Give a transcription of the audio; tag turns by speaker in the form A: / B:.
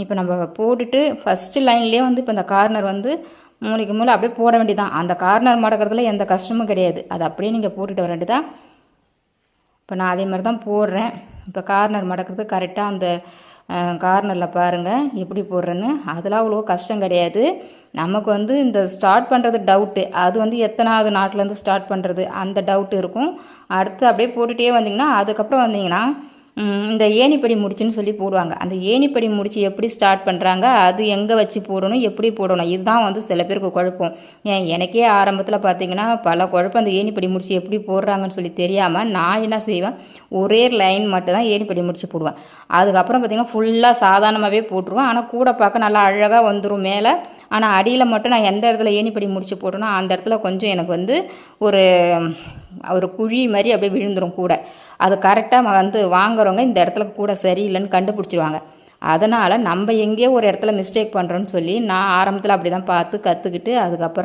A: இப்போ நம்ம போட்டுட்டு ஃபஸ்ட்டு லைன்லேயே வந்து இப்போ இந்த கார்னர் வந்து மூளைக்கு மூளை அப்படியே போட வேண்டியதான் அந்த கார்னர் மடக்கிறதுல எந்த கஷ்டமும் கிடையாது. அது அப்படியே நீங்கள் போட்டுட்டு வர வேண்டியதான் இப்போ நான் அதே மாதிரி தான் போடுறேன். இப்போ கார்னர் மடக்கிறது கரெக்டாக அந்த கார்னரில் பாருங்கள் எப்படி போடுறேன்னு. அதெல்லாம் அவ்வளோ கஷ்டம் கிடையாது. நமக்கு வந்து இந்த ஸ்டார்ட் பண்ணுறது டவுட்டு அது வந்து எத்தனாவது நாட்டிலேருந்து ஸ்டார்ட் பண்ணுறது அந்த டவுட் இருக்கும். அடுத்து அப்படியே போட்டுகிட்டே வந்தீங்கன்னா அதுக்கப்புறம் வந்தீங்கன்னா இந்த ஏணிப்படி முடிச்சுன்னு சொல்லி போடுவாங்க. அந்த ஏணிப்படி முடிச்சு எப்படி ஸ்டார்ட் பண்ணுறாங்க அது எங்கே வச்சு போடணும் எப்படி போடணும் இதுதான் வந்து சில பேருக்கு குழப்பம். ஏன் எனக்கே ஆரம்பத்தில் பார்த்தீங்கன்னா பல குழப்பம் அந்த ஏணிப்படி முடிச்சு எப்படி போடுறாங்கன்னு சொல்லி தெரியாமல் நான் என்ன செய்வேன் ஒரே லைன் மட்டும் தான் ஏணிப்படி முடிச்சு போடுவேன். அதுக்கப்புறம் பார்த்தீங்கன்னா ஃபுல்லாக சாதாரணமாகவே போட்டுருவேன். ஆனால் கூட பார்க்க நல்லா அழகாக வந்துடும் மேலே. ஆனால் அடியில் மட்டும் நான் எந்த இடத்துல ஏணிப்படி முடிச்சு போட்டேனோ அந்த இடத்துல கொஞ்சம் எனக்கு வந்து ஒரு ஒரு குழி மாதிரி அப்படியே விழுந்துடும் கூட. அது கரெக்டாக வந்து வாங்குறவங்க இந்த இடத்துல கூட சரியில்லைன்னு கண்டுபிடிச்சிருவாங்க. அதனால் நம்ம எங்கேயோ ஒரு இடத்துல மிஸ்டேக் பண்ணுறோன்னு சொல்லி நான் ஆரம்பத்தில் அப்படி தான் பார்த்து கற்றுக்கிட்டு அதுக்கப்புறம்